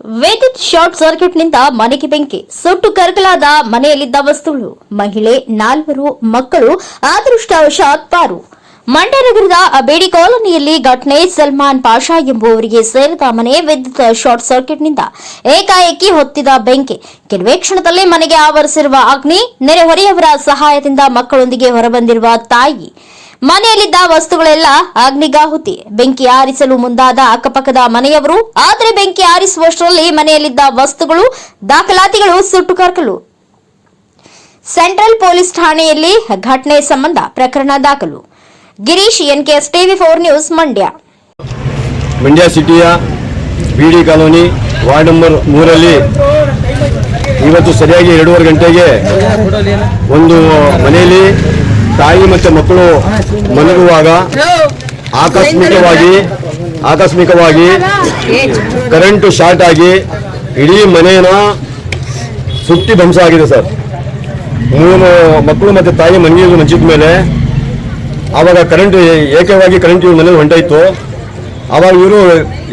ವಿದ್ಯುತ್ ಶಾರ್ಟ್ ಸರ್ಕ್ಯೂಟ್ನಿಂದ ಮನೆಗೆ ಬೆಂಕಿ, ಸುಟ್ಟು ಕರಕಲಾದ ಮನೆಯಲ್ಲಿದ್ದ ವಸ್ತುಗಳು, ಮಹಿಳೆ, ನಾಲ್ವರು ಮಕ್ಕಳು, ಅದೃಷ್ಟವಶಾತ್ ಪಾರು. ಮಂಡ್ಯ ನಗರದ ಅಬೇಡಿ ಕಾಲೋನಿಯಲ್ಲಿ ಘಟನೆ, ಸಲ್ಮಾನ್ ಪಾಷಾ ಎಂಬುವರಿಗೆ ಸೇರಿದ ಮನೆ ವಿದ್ಯುತ್ ಶಾರ್ಟ್ ಸರ್ಕ್ಯೂಟ್ನಿಂದ ಏಕಾಏಕಿ ಹೊತ್ತಿದ ಬೆಂಕಿ. ಕೆಲವೇ ಕ್ಷಣದಲ್ಲಿ ಮನೆಗೆ ಆವರಿಸಿರುವ ಅಗ್ನಿ, ನೆರೆಹೊರೆಯವರ ಸಹಾಯದಿಂದ ಮಕ್ಕಳೊಂದಿಗೆ ಹೊರಬಂದಿರುವ ತಾಯಿ. ಮನೆಯಲ್ಲಿದ್ದ ವಸ್ತುಗಳೆಲ್ಲ ಅಗ್ನಿಗಾಹುತಿ. ಬೆಂಕಿ ಆರಿಸಲು ಮುಂದಾದ ಅಕ್ಕಪಕ್ಕದ ಮನೆಯವರು, ಆದರೆ ಬೆಂಕಿ ಆರಿಸುವಷ್ಟರಲ್ಲಿ ಮನೆಯಲ್ಲಿದ್ದ ವಸ್ತುಗಳು, ದಾಖಲಾತಿಗಳು ಸುಟ್ಟು ಕರಕಲು. ಸೆಂಟ್ರಲ್ ಪೊಲೀಸ್ ಠಾಣೆಯಲ್ಲಿ ಘಟನೆ ಸಂಬಂಧ ಪ್ರಕರಣ ದಾಖಲು. Girish, NKS TV four news, Mandya. Mandya ಸಿಟಿಯ ಬಿಡಿ ಕಾಲೋನಿ ವಾರ್ಡ್ ನಂಬರ್ ಮೂರಲ್ಲಿ ಇವತ್ತು ಸರಿಯಾಗಿ ಎರಡೂವರೆ ಗಂಟೆಗೆ ಒಂದು ಮನೆಯಲ್ಲಿ ತಾಯಿ ಮತ್ತು ಮಕ್ಕಳು ಮಲಗುವಾಗ ಆಕಸ್ಮಿಕವಾಗಿ ಆಕಸ್ಮಿಕವಾಗಿ ಕರೆಂಟು ಶಾರ್ಟ್ ಆಗಿ ಇಡೀ ಮನೆಯ ಸುಟ್ಟಿ ಧ್ವಂಸ ಆಗಿದೆ ಸರ್. ಮೂರು ಮಕ್ಕಳು ಮತ್ತು ತಾಯಿ ಮನೆಯಲ್ಲಿ ಮಂಚಿದ ಮೇಲೆ ಆವಾಗ ಕರೆಂಟ್ ಏಕವಾಗಿ ಕರೆಂಟ್ ಇವ್ರ ಮನೇಲಿ ಹೊಂಟಾಯ್ತು ಆವಾಗ ಇವರು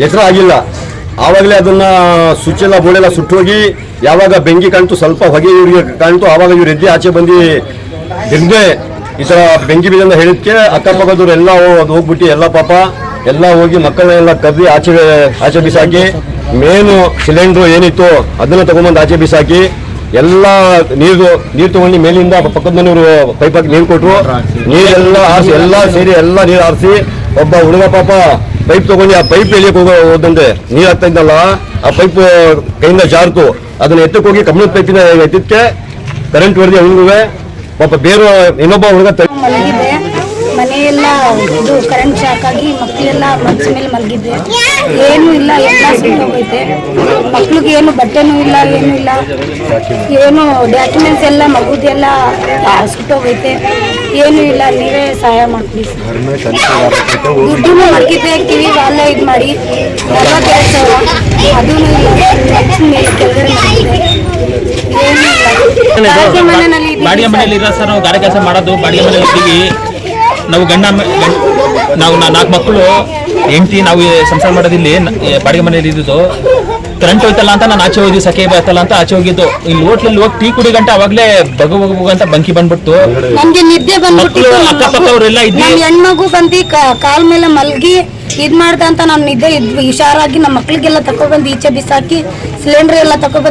ಎಚ್ಚರ ಆಗಿಲ್ಲ. ಆವಾಗಲೇ ಅದನ್ನ ಸ್ವಿಚ್ ಎಲ್ಲ ಬೋರ್ಡ್ ಎಲ್ಲ ಸುಟ್ಟೋಗಿ ಯಾವಾಗ ಬೆಂಕಿ ಕಾಣ್ತು ಸ್ವಲ್ಪ ಹೊಗೆ ಇವ್ರಿಗೆ ಕಾಣ್ತು, ಆವಾಗ ಇವ್ರು ಎದ್ದು ಆಚೆ ಬಂದು ಎದ್ದೆ ಈ ಥರ ಬೆಂಕಿ ಬಿದ್ದಂತ ಹೇಳಿದ್ಕೆ ಅಕ್ಕಪಕ್ಕದವ್ರು ಎಲ್ಲ ಅದು ಹೋಗ್ಬಿಟ್ಟು, ಎಲ್ಲ ಪಾಪ, ಎಲ್ಲ ಹೋಗಿ ಮಕ್ಕಳನ್ನೆಲ್ಲ ಕದ್ದಿ ಆಚೆ ಆಚೆ ಬಿಸಾಕಿ, ಮೇನು ಸಿಲಿಂಡ್ರು ಏನಿತ್ತು ಅದನ್ನ ತಗೊಂಡ್ಬಂದು ಆಚೆ ಬಿಸಾಕಿ, ಎಲ್ಲ ನೀರು ನೀರು ತಗೊಂಡು ಮೇಲಿಂದ ಪಕ್ಕದ ಮನೆಯವರು ಪೈಪ್ ಹಾಕಿ ನೀರು ಕೊಟ್ರು. ನೀರೆಲ್ಲ ಆರಿಸಿ, ಎಲ್ಲ ಸೇರಿ ಎಲ್ಲ ನೀರು ಆರಿಸಿ, ಒಬ್ಬ ಹುಡುಗ ಪಾಪ ಪೈಪ್ ತಗೊಂಡು ಆ ಪೈಪ್ ಎಲ್ಲಿಗೆ ಹೋಗೋ ಹೋದಂತೆ. ನೀರು ಹಾಕ್ತಾ ಇದ್ದಲ್ಲ, ಆ ಪೈಪ್ ಕೈಯಿಂದ ಜಾರ್ತು. ಅದನ್ನ ಎತ್ತಕ್ಕೆ ಹೋಗಿ ಕಮ್ಮಿ ಪೈಪಿನ ಎತ್ತಿದ್ಕೆ ಕರೆಂಟ್ ಹೊಡೆದಿ ಅವನಿಗೂ ಪಾಪ ಬೇರೆ ಇನ್ನೊಬ್ಬ ಹುಡುಗ ಮಲಗಿದೆ. ಮನೆಯೆಲ್ಲ ಇದು ಕರೆಂಟ್ ಶಾಕ್ ಆಗಿ ಮಕ್ಕಳೆಲ್ಲ ಮಂಚ ಮೇಲೆ ಮಲಗಿದ್ದೆ ಏನು ಇಲ್ಲ, ಎಲ್ಲ ಸುಟ್ಟೋಗೈತೆ ಮಕ್ಳಿಗೆ ಏನು ಬಟ್ಟೆನೂ ಇಲ್ಲ, ಏನು ಇಲ್ಲ. ಏನು ಡಾಕ್ಯುಮೆಂಟ್ಸ್ ಎಲ್ಲ ಮಗುದೆಲ್ಲ ಸುಟ್ಟೋಗೈತೆ. ಏನೂ ಇಲ್ಲ, ನೀವೇ ಸಹಾಯ ಮಾಡ್ಕೊಡಿ. ದುಡ್ಡು ಮಲಗಿದ್ದೆ ಕಿವಿ ಅಲ್ಲೇ ಇದು ಮಾಡಿ. ನಲ್ವತ್ತೆರಡು ಸಾವಿರ ಅದೂ ಇಲ್ಲ. ಕೆಳಗಡೆ ಬಾಡಿಗೆ ಮನೆಯಲ್ಲಿ ಬಾಡಿಗೆ ಸರ್. ನಾವು ಗಾಡಿ ಕೆಲಸ ಮಾಡೋದು ಬಾಡಿಗೆ ಮನೆಯಲ್ಲಿ ಇದ್ದೀವಿ. ನಾವು ಗಂಡ ನಾವು ನಾಲ್ಕು ಮಕ್ಕಳು ಹೆಂಡತಿ ನಾವು ಸಂಸಾರ ಮಾಡೋದಿಲ್ಲಿ ಬಾಡಿಗೆ ಮನೆಯಲ್ಲಿ ಇದ್ದಿದ್ದು. ಕರೆಂಟ್ ಹೋಯ್ತಲ್ಲ ಅಂತ ನಾನು ಆಚೆ ಹೋಗಿದ್ವಿ ಸಖೆ ಬರ್ತಲ್ಲ ಅಂತ ಆಚೆ ಹೋಗಿದ್ದು. ಇಲ್ಲಿ ಹೋಟ್ಲಲ್ಲಿ ಹೋಗಿ ಟೀ ಕುಡಿ ಗಂಟೆ ಅವಾಗಲೇ ಬಗು ಬಗು ಅಂತ ಬಂಕಿ ಬಂದ್ಬಿಟ್ಟು ನಮ್ಗೆ ನಿದ್ದೆ ಬಂದ್ಬಿಟ್ಟು ಇದ್ವಿ. ಹೆಣ್ಮಗು ಬಂದು ಕಾಲ್ ಮೇಲೆ ಮಲ್ಗಿ ಇದ್ ಮಾಡ್ದ ಅಂತ ನಾನು ನಿದ್ದೆ ಹುಷಾರಾಗಿ ನಮ್ಮ ಮಕ್ಳಿಗೆಲ್ಲ ತಕೊಬಂದು ಈಚೆ ಬಿಸಾಕಿ ಸಿಲಿಂಡರ್ ಎಲ್ಲ ತಕೊಬಂದು